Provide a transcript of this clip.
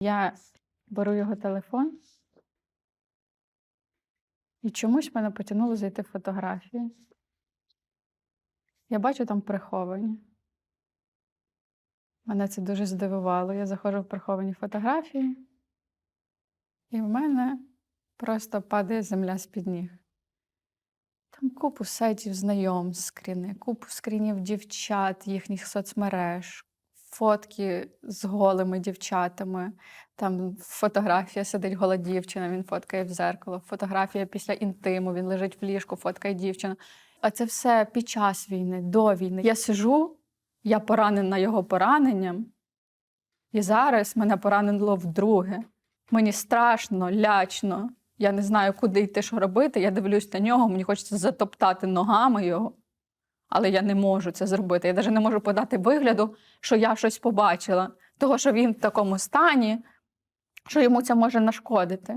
Я беру його телефон, і чомусь мене потягнуло зайти в фотографії. Я бачу там приховані. Мене це дуже здивувало. Я заходжу в приховані фотографії, і в мене просто падає земля з-під ніг. Там купу сайтів знайомств, скріни, купу скрінів дівчат, їхніх соцмереж, фотки з голими дівчатами. Там фотографія сидить гола дівчина, він фоткає в зеркало, фотографія після інтиму, він лежить в ліжку, фоткає дівчину. А це все під час війни, до війни. Я сижу, я поранена його пораненням, і зараз мене поранило вдруге. Мені страшно, лячно. Я не знаю, куди йти, що робити. Я дивлюсь на нього, мені хочеться затоптати ногами його, але я не можу це зробити. Я навіть не можу подати вигляду, що я щось побачила, того, що він в такому стані, що йому це може нашкодити.